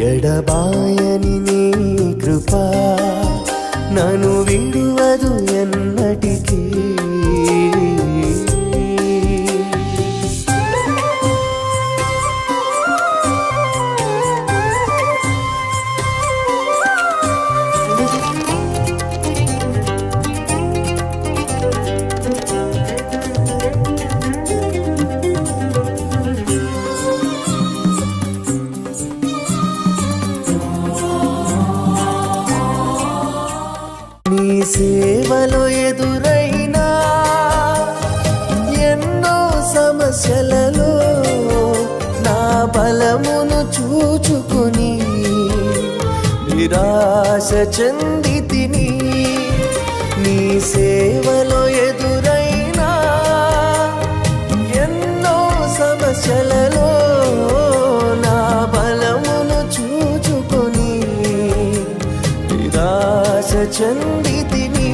ఎడబాయని నీ కృప నను విడి నిరాశ చెంది తిని నీ సేవలో ఎదురైనా ఎన్నో సమస్యలలో నా బలమును చూచుకొని నిరాశ చెంది తిని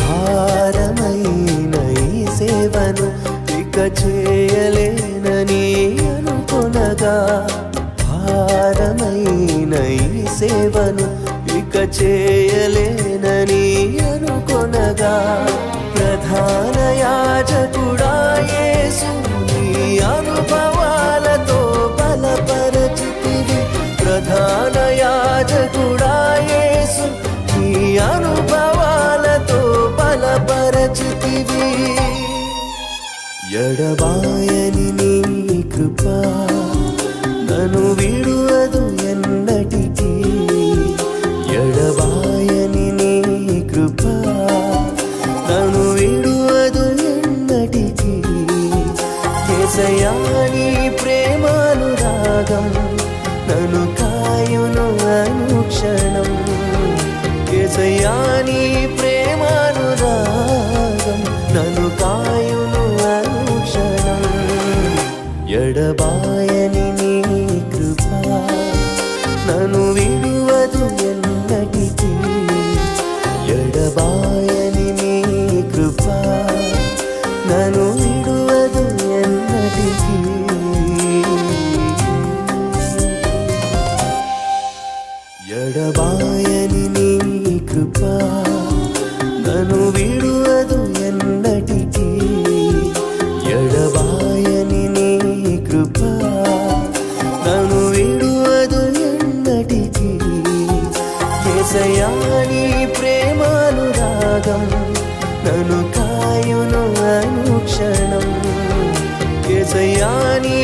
భారమైన ఈ సేవను ఇక చే సేవను ఇక చేయలేనని అనుకొనగా ప్రధాన యాజకుడా యేసు నీ అనుభవాలతో బలపరచితివి. ప్రధాన యాజకుడా యేసు నీ అనుభవాలతో బలపరచితివి. ఎడబాయని నీ కృప నను విడువదు కేసయా నీ ప్రేమానురాగం నను కాయును అనుక్షణం. కేసయా నీ ప్రేమానురాగం నను కాయును అనుక్షణం. ఎడబాయని నీ ప్రేమానురాగం నన్ను కాయును అనుక్షణం. ఎసయా నీ